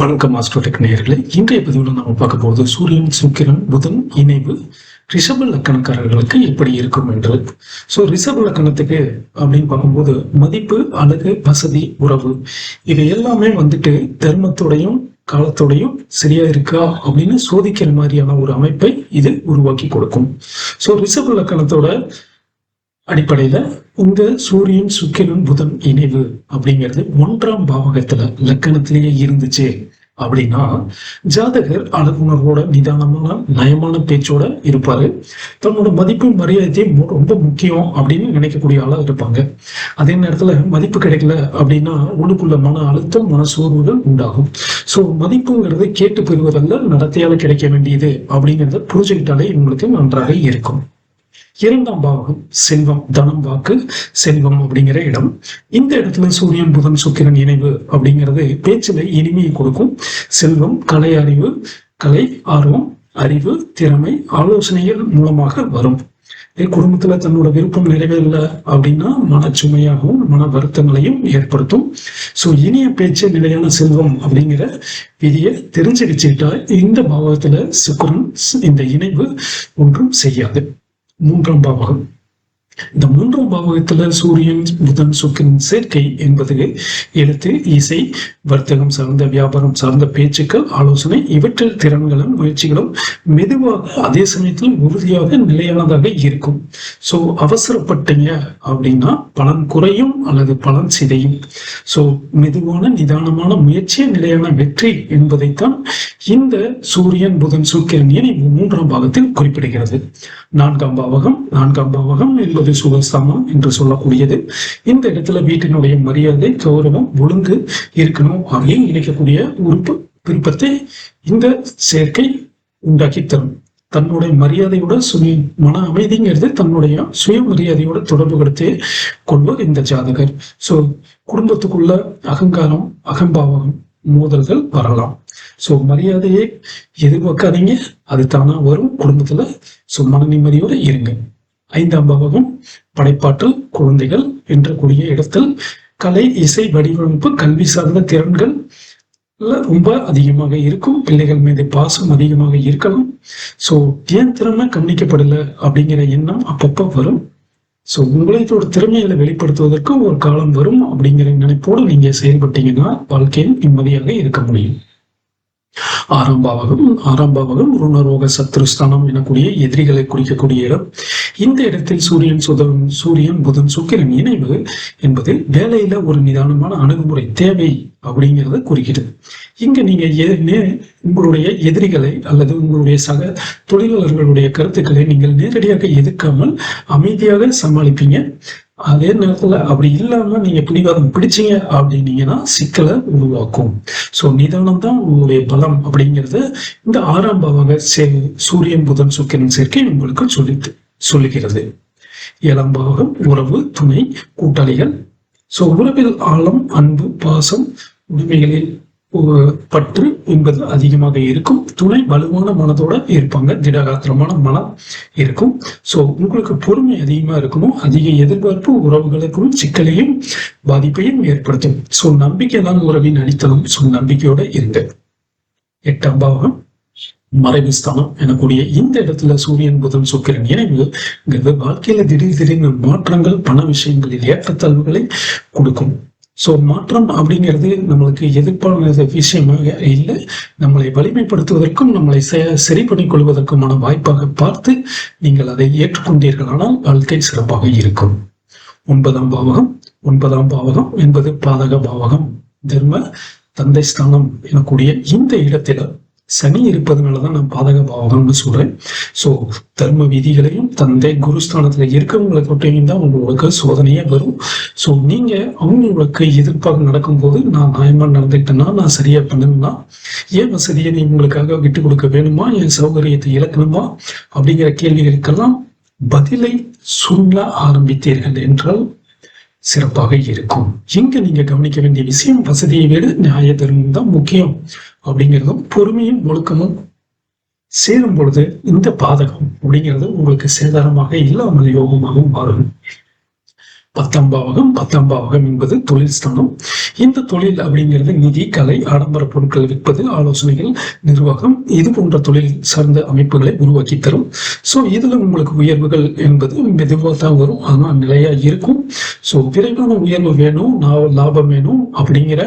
வணக்கம் ஆஸ்ட்ரோடெக் நேயர்களே. இன்றைய பதிவில் நம்ம பார்க்க போகுது சூரியன் சுக்கிரன் புதன் இணைவு. ரிஷப லக்கணக்காரர்களுக்கு எப்படி இருக்கும் என்று. ஸோ ரிஷப லக்கணத்துக்கு அப்படின்னு பார்க்கும்போது மதிப்பு அழகு வசதி உறவு. இது எல்லாமே வந்துட்டு தர்மத்தோடையும் காலத்தோடையும் சரியா இருக்கா அப்படின்னு சோதிக்கிற மாதிரியான ஒரு அமைப்பை இது உருவாக்கி கொடுக்கும். ஸோ ரிஷப லக்கணத்தோட அடிப்படையில இந்த சூரியன் சுக்கிரன் புதன் இணைவு அப்படிங்கிறது ஒன்றாம் பாவகத்துல லக்கணத்திலேயே இருந்துச்சு. அப்படின்னா ஜாதகர் அழகுணர்வோட நிதானமான நயமான பேச்சோட இருப்பாரு. தன்னோட மதிப்பு மரியாதையும் ரொம்ப முக்கியம் அப்படின்னு நினைக்கக்கூடிய ஆளா இருப்பாங்க. அதே நேரத்துல மதிப்பு கிடைக்கல அப்படின்னா உள்ளுக்குள்ள மன அழுத்தம் மன சோர்வுகள் உண்டாகும். சோ மதிப்புங்கிறது கேட்டு பெறுவதல்ல நடத்தையால கிடைக்க வேண்டியது அப்படிங்கிறத புரிஞ்சுக்கிட்டாலே உங்களுக்கு நன்றாக இருக்கும். இரண்டாம் பாவகம் செல்வம் தனம் வாக்கு செல்வம் அப்படிங்கிற இடம். இந்த இடத்துல சூரியன் புதன் சுக்கிரன் இணைவு அப்படிங்கிறது பேச்சில் இனிமையை கொடுக்கும். செல்வம் கலை அறிவு கலை ஆர்வம் அறிவு திறமை ஆலோசனைகள் மூலமாக வரும். குடும்பத்துல தன்னோட விருப்பம் நிறைவேறல அப்படின்னா மனச்சுமையாகவும் மன வருத்தங்களையும் ஏற்படுத்தும். சோ இனிய பேச்சு நிலையான செல்வம் அப்படிங்கிற விதியை தெரிஞ்சு வச்சுக்கிட்டா இந்த பாவத்துல சுக்கரன் இந்த இணைவு ஒன்றும் செய்யாது. மூன்றாம் பாவகம். இந்த மூன்றாம் பாவகத்துல சூரியன் புதன் சுக்கிரன் சேர்க்கை என்பது எழுத்து இசை வர்த்தகம் சார்ந்த வியாபாரம் சார்ந்த பேச்சுக்கள் ஆலோசனை இவற்றில் திறன்களும் முயற்சிகளும் மெதுவாக அதே சமயத்தில் உறுதியாக நிலையானதாக இருக்கும். சோ அவசரப்பட்டீங்க அப்படின்னா பலன் குறையும் அல்லது பலன் சிதையும். சோ மெதுவான நிதானமான முயற்சிய நிலையான வெற்றி என்பதைத்தான் இந்த சூரியன் புதன் சுக்கிரன் மூன்றாம் பாகத்தில் குறிப்பிடுகிறது. நான்காம் பாவகம் நான்காம் பாவகம் என்பது சுகஸ்தாமம் என்று சொல்லக்கூடியது. இந்த இடத்துல வீட்டினுடைய மரியாதை கௌரவம் ஒழுங்கு இருக்கணும் அப்படின்னு நினைக்கக்கூடிய உறுப்பு விருப்பத்தை இந்த சேர்க்கை உண்டாக்கி தரும். தன்னுடைய மரியாதையோட சுய மன அமைதிங்கிறது தன்னுடைய சுய மரியாதையோட தொடர்பு கொடுத்து இந்த ஜாதகர். சோ குடும்பத்துக்குள்ள அகங்காரம் அகம்பாவகம் மோதல்கள் வரலாம். சோ மரியாதையை எதிர்பார்க்காதீங்க அது தானா வரும். குடும்பத்துல சோ மன நிம்மதியோட இருங்க. ஐந்தாம் பாவகம் படைப்பாற்றல் குழந்தைகள் என்ற கூடிய இடத்தில் கலை இசை வடிவமைப்பு கல்வி சார்ந்த திறன்கள் ரொம்ப அதிகமாக இருக்கும். பிள்ளைகள் மீது பாசம் அதிகமாக இருக்கலாம். ஸோ ஏன் திறமை கவனிக்கப்படலை அப்படிங்கிற எண்ணம் அப்பப்போ வரும். ஸோ உங்களோட திறமைகளை வெளிப்படுத்துவதற்கு ஒரு காலம் வரும் அப்படிங்கிற நினைப்போடு நீங்கள் செயல்பட்டீங்கன்னா வாழ்க்கையில் நிம்மதியாக இருக்க முடியும். ஆறாம் பாவகம் ஆறாம் பாவகம் ருணரோக சத்ருஸ்தானம் எனக்கூடிய எதிரிகளை குறிக்கக்கூடிய இடம். இந்த இடத்தில் சூரியன் சுதன் சூரியன் புதன் சுக்கிரன் இணைவு என்பது வேலையில ஒரு நிதானமான அணுகுமுறை தேவை. அப்படிங்கிறத குறிக்கிறது. இங்க நீங்க உங்களுடைய எதிரிகளை அல்லது உங்களுடைய சக தொழிலாளர்களுடைய கருத்துக்களை நீங்கள் நேரடியாக எதிர்க்காமல் அமைதியாக சமாளிப்பீங்க. அதே நேரத்துல அப்படி இல்லாம நீங்க பிடிவாதம் பிடிச்சீங்க அப்படின்னீங்கன்னா சிக்கலை உருவாக்கும். சோ நிதானம் தான் உங்களுடைய பலம் அப்படிங்கிறது இந்த ஆறாம் பாவாக சூரியன் புதன் சுக்கிரன் சேர்க்கை உங்களுக்கு சொல்லி சொல்லுகிறது. ஏழாம் பாவகம் உறவு துணை கூட்டாளிகள். சோ உறவில் ஆழம் அன்பு பாசம் உரிமைகளில் பற்று என்பது அதிகமாக இருக்கும். துணை வலுவான மனதோட இருப்பாங்க. திடகாத்திரமான மனம் இருக்கும். சோ உங்களுக்கு பொறுமை அதிகமா இருக்கணும் அதிக எதிர்பார்ப்பு உறவுகளுக்கும் சிக்கலையும் பாதிப்பையும் ஏற்படுத்தும். சோ நம்பிக்கை தான் உறவின் அடித்தளம். சோ நம்பிக்கையோட இருங்க எட்டாம் பாவம் மறைவு ஸ்தானம் எனக்கூடிய இந்த இடத்துல சூரியன் புதன் சுக்கிரன் இணைவு வாழ்க்கையில திடீர் திடீர்னு மாற்றங்கள் பண விஷயங்களில் ஏற்றத்தாழ்வுகளை கொடுக்கும். ஸோ மாற்றம் அப்படிங்கிறது நம்மளுக்கு எதிர்ப்பான விஷயமாக இல்லை. நம்மளை வலிமைப்படுத்துவதற்கும் நம்மளை சரி பண்ணிக் கொள்வதற்குமான வாய்ப்பாக பார்த்து நீங்கள் அதை ஏற்றுக்கொண்டீர்களானால் வாழ்க்கை சிறப்பாக இருக்கும். ஒன்பதாம் பாவகம் ஒன்பதாம் பாவகம் என்பது பாதக பாவகம். தர்ம தந்தை ஸ்தானம் எனக்கூடிய இந்த இடத்துல சனி இருப்பதனால தான் நான் பாதக பாவகம்னு சொல்கிறேன் ஸோ தர்ம விதிகளையும் தந்தை குருஸ்தானத்தில் இருக்கவங்களை தொட்டையும் தான் உங்களுக்கு சோதனையே வரும். ஸோ நீங்கள் அவங்களுக்கு எதிர்ப்பாக நடக்கும்போது நான் நியாயமாக நடந்துக்கிட்டேன்னா நான் சரியாக பண்ணணும்னா ஏன் வசதியை நீ உங்களுக்காக விட்டு கொடுக்க வேணுமா? என் சௌகரியத்தை இழக்கணுமா? அப்படிங்கிற கேள்விகளுக்கெல்லாம் பதிலை சொல்ல ஆரம்பித்தீர்கள் என்றால் சிறப்பாக இருக்கும். இங்க நீங்க கவனிக்க வேண்டிய விஷயம் வசதியை விட நியாய தர்மம் தான் முக்கியம். அப்படிங்கிறதும் பொறுமையும் ஒழுக்கமும் சேரும் பொழுது இந்த பாதகம் அப்படிங்கிறது உங்களுக்கு சேதாரமாக இல்லாமல் யோகமாகவும் மாறும். பத்தாம் பாவகம் பத்தாம் பாவகம் என்பது தொழில் ஸ்தானம். இந்த தொழில் அப்படிங்கிறது நிதி கலை ஆடம்பர பொருட்கள் விற்பது ஆலோசனைகள் நிர்வாகம் இது போன்ற தொழில் சார்ந்த அமைப்புகளை உருவாக்கி தரும். ஸோ இதுல உங்களுக்கு உயர்வுகள் என்பது மெதுவாக தான் வரும். ஆனால் நிலையா இருக்கும். ஸோ விரைவான உயர்வு வேணும் லாபம் வேணும் அப்படிங்கிற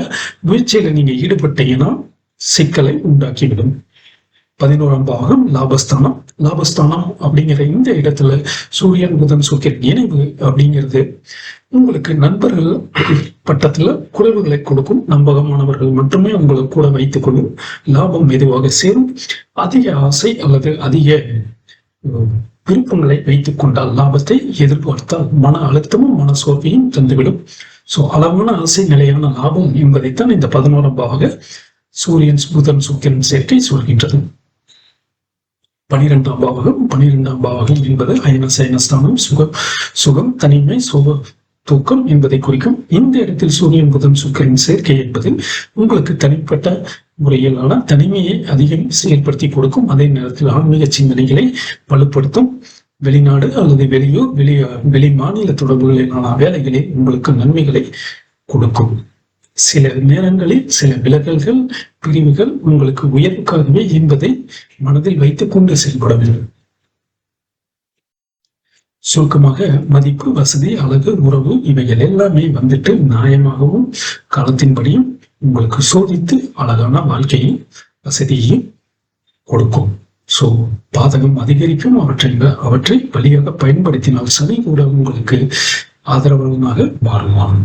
முயற்சியில நீங்க ஈடுபட்டீங்கன்னா சிக்கலை உண்டாக்கிவிடும். பதினோராம் பாகம் லாபஸ்தானம். லாபஸ்தானம் அப்படிங்கிற இந்த இடத்துல சூரியன் புதன் சுக்கிரன் இணைவு அப்படிங்கிறது உங்களுக்கு நண்பர்கள் பட்டத்துல குறைவுகளை கொடுக்கும். நம்பகமானவர்கள் மட்டுமே உங்களை கூட வைத்துக் கொள்ளும். லாபம் மெதுவாக சேரும். அதிக ஆசை அல்லது அதிக விருப்பங்களை வைத்துக் கொண்டால் லாபத்தை எதிர்பார்த்தால் மன அழுத்தமும் மன சோர்வையும் தந்துவிடும். சோ அளவான ஆசை நிலையான லாபம் என்பதைத்தான் இந்த பதினோராம் பாக சூரியன் புதன் சுக்கிரன் சேர்க்கை சொல்கின்றது. பனிரெண்டாம் பாவகம் பனிரெண்டாம் பாவகம் என்பது அயன சயனஸ்தானம் சுகம் சுகம் தனிமை சுக தூக்கம் என்பதை குறிக்கும் இந்த இடத்தில் சூரியன் புதன் சுக்கரின் சேர்க்கை என்பது உங்களுக்கு தனிப்பட்ட முறையிலான தனிமையை அதிகம் செயல்படுத்தி கொடுக்கும். அதே நேரத்தில் ஆன்மீக சிந்தனைகளை வலுப்படுத்தும். வெளிநாடு அல்லது வெளியூர் வெளி வெளி மாநில தொடர்புகளிலான வேலைகளில் உங்களுக்கு நன்மைகளை கொடுக்கும். சில நேரங்களில் சில விலகல்கள் பிரிவுகள் உங்களுக்கு உயர்வுக்காகவே என்பதை மனதில் வைத்துக் கொண்டு செயல்பட வேண்டும். சுருக்கமாக மதிப்பு வசதி அழகு உறவு இவைகள் எல்லாமே வந்துட்டு நியாயமாகவும் காலத்தின்படியும் உங்களுக்கு சோதித்து அழகான வாழ்க்கையும் வசதியையும் கொடுக்கும். சோ பாதகம் அதிகரிக்கும் அவற்றை அவற்றை வழியாக பயன்படுத்தினால் சனி கூட உங்களுக்கு ஆதரவாளனாக மாறுவான்.